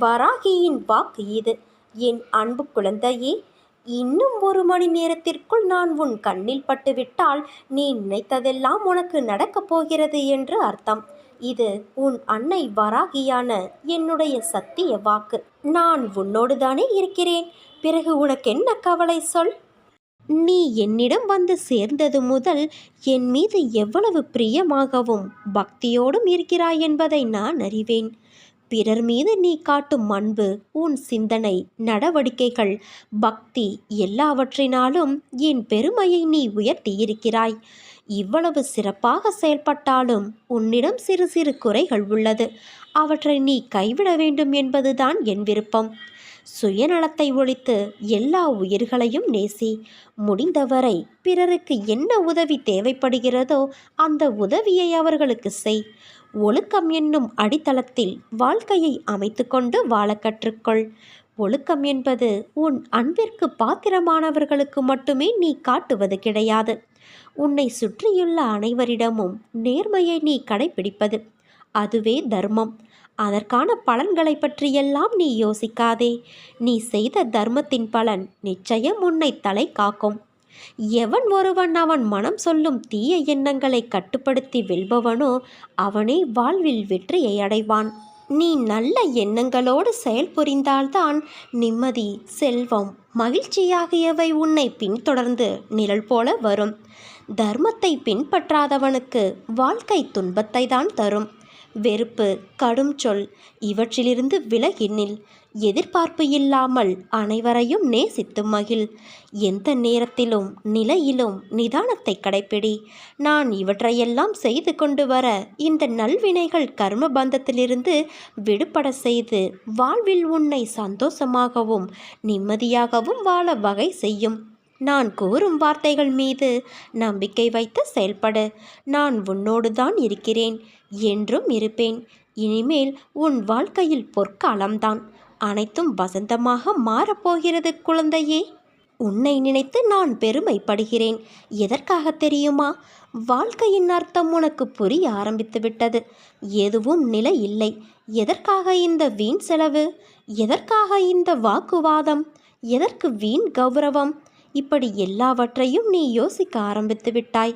வராகியின் வாக்கு இது. என் அன்பு குழந்தையே இன்னும் ஒரு மணி நேரத்திற்குள் நான் உன் கண்ணில் பட்டுவிட்டால் நீ நினைத்ததெல்லாம் உனக்கு நடக்கப் போகிறது என்று அர்த்தம். இது உன் அன்னை வராகியான என்னுடைய சத்திய வாக்கு. நான் உன்னோடு தானே இருக்கிறேன். பிறகு உனக்கு என்ன கவலை சொல். நீ என்னிடம் வந்து சேர்ந்தது முதல் என் மீது எவ்வளவு பிரியமாகவும் பக்தியோடும் இருக்கிறாய் என்பதை நான் அறிவேன். பிறர் மீது நீ காட்டும் அன்பு உன் சிந்தனை நடவடிக்கைகள் பக்தி எல்லாவற்றினாலும் என் பெருமையை நீ உயர்த்தியிருக்கிறாய். இவ்வளவு சிறப்பாக செயல்பட்டாலும் உன்னிடம் சிறு சிறு குறைகள் உள்ளது. அவற்றை நீ கைவிட வேண்டும் என்பதுதான் என் விருப்பம். சுயநலத்தை ஒழித்து எல்லா உயிர்களையும் நேசி. முடிந்தவரை பிறருக்கு என்ன உதவி தேவைப்படுகிறதோ அந்த உதவியை அவர்களுக்கு செய். ஒழுக்கம் என்னும் அடித்தளத்தில் வாழ்க்கையை அமைத்துக்கொண்டு வாழ கற்றுக்கொள். ஒழுக்கம் என்பது உன் அன்பிற்கு பாத்திரமானவர்களுக்கு மட்டுமே நீ காட்டுவது கிடையாது. உன்னை சுற்றியுள்ள அனைவரிடமும் நேர்மையை நீ கடைபிடிப்பது அதுவே தர்மம். அதற்கான பலன்களை பற்றியெல்லாம் நீ யோசிக்காதே. நீ செய்த தர்மத்தின் பலன் நிச்சயம் உன்னை தலை காக்கும். எவன் ஒருவன் அவன் மனம் சொல்லும் தீய எண்ணங்களை கட்டுப்படுத்தி வெல்பவனோ அவனே வாழ்வில் வெற்றியை அடைவான். நீ நல்ல எண்ணங்களோடு செயல்புரிந்தால்தான் நிம்மதி செல்வம் மகிழ்ச்சி ஆகியவை உன்னை பின்தொடர்ந்து நிழல் போல வரும். தர்மத்தை பின்பற்றாதவனுக்கு வாழ்க்கை துன்பத்தை தான் தரும். வெறுப்பு கடும் சொல் இவற்றிலிருந்து விலகினில். எதிர்பார்ப்பு இல்லாமல் அனைவரையும் நேசித்து மகிழ். எந்த நேரத்திலும் நிலையிலும் நிதானத்தை கடைப்பிடி. நான் இவற்றையெல்லாம் செய்து கொண்டு வர இந்த நல்வினைகள் கர்ம பந்தத்திலிருந்து விடுபட செய்து வாழ்வில் உன்னை சந்தோஷமாகவும் நிம்மதியாகவும் வாழ வகை செய்யும். நான் கூறும் வார்த்தைகள் மீது நம்பிக்கை வைத்து செயல்படு. நான் உன்னோடு தான் இருக்கிறேன் என்றும் இருப்பேன். இனிமேல் உன் வாழ்க்கையில் பொற்காலம்தான். அனைத்தும் வசந்தமாக மாறப்போகிறது குழந்தையே. உன்னை நினைத்து நான் பெருமைப்படுகிறேன். எதற்காக தெரியுமா? வாழ்க்கையின் அர்த்தம் உனக்கு புரிய ஆரம்பித்து விட்டது. எதுவும் நிலை இல்லை. எதற்காக இந்த வீண் செலவு? எதற்காக இந்த வாக்குவாதம்? எதற்கு வீண் கௌரவம்? இப்படி எல்லாவற்றையும் நீ யோசிக்க ஆரம்பித்து விட்டாய்.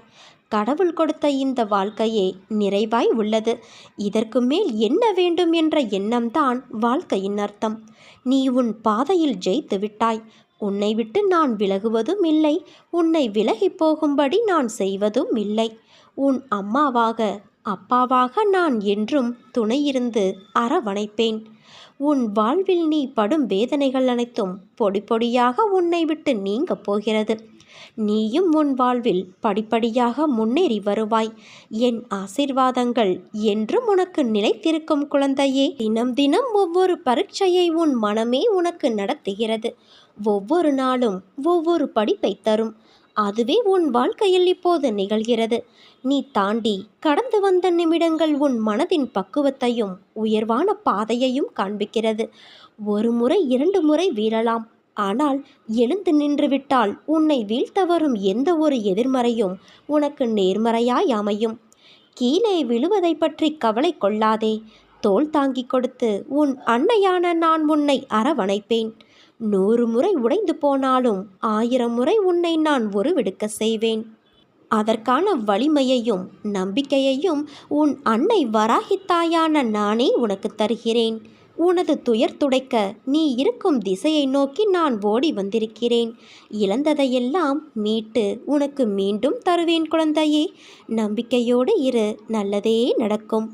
கடவுள் கொடுத்த இந்த வாழ்க்கையே நிறைவாய் உள்ளது. இதற்கு மேல் என்ன வேண்டும் என்ற எண்ணம்தான் வாழ்க்கையின் அர்த்தம். நீ உன் பாதையில் ஜெயித்து விட்டாய். உன்னை விட்டு நான் விலகுவதும் இல்லை. உன்னை விலகி போகும்படி நான் செய்வதும் இல்லை. உன் அம்மாவாக அப்பாவாக நான் என்றும் துணையிருந்து அரவணைப்பேன். உன் வாழ்வில் நீ படும் வேதனைகள் அனைத்தும் பொடி பொடியாக உன்னை விட்டு நீங்க போகிறது. நீயும் உன் வாழ்வில் படிப்படியாக முன்னேறி வருவாய். என் ஆசிர்வாதங்கள் என்றும் உனக்கு நிலைத்திருக்கும் குழந்தையே. தினம் தினம் ஒவ்வொரு பரீட்சையை உன் மனமே உனக்கு நடத்துகிறது. ஒவ்வொரு நாளும் ஒவ்வொரு படிப்பை தரும். அதுவே உன் வாழ்க்கையில் இப்போது நிகழ்கிறது. நீ தாண்டி கடந்து வந்த நிமிடங்கள் உன் மனதின் பக்குவத்தையும் உயர்வான பாதையையும் காண்பிக்கிறது. ஒரு முறை இரண்டு முறை வீழலாம். ஆனால் எழுந்து நின்றுவிட்டால் உன்னை வீழ்த்த வரும் எந்த ஒரு எதிர்மறையும் உனக்கு நேர்மறையாய் அமையும். கீழே விழுவதை பற்றி கவலை கொள்ளாதே. தோல் தாங்கி கொடுத்து உன் அன்னையான நான் உன்னை அரவணைப்பேன். நூறு முறை உடைந்து போனாலும் ஆயிரம் முறை உன்னை நான் உருவெடுக்க செய்வேன். அதற்கான வலிமையையும் நம்பிக்கையையும் உன் அன்னை வராகித்தாயான நானே உனக்கு தருகிறேன். உனது துயர் துடைக்க நீ இருக்கும் திசையை நோக்கி நான் ஓடி வந்திருக்கிறேன். இழந்ததையெல்லாம் மீட்டு உனக்கு மீண்டும் தருவேன் குழந்தையே. நம்பிக்கையோடு இரு நல்லதே நடக்கும்.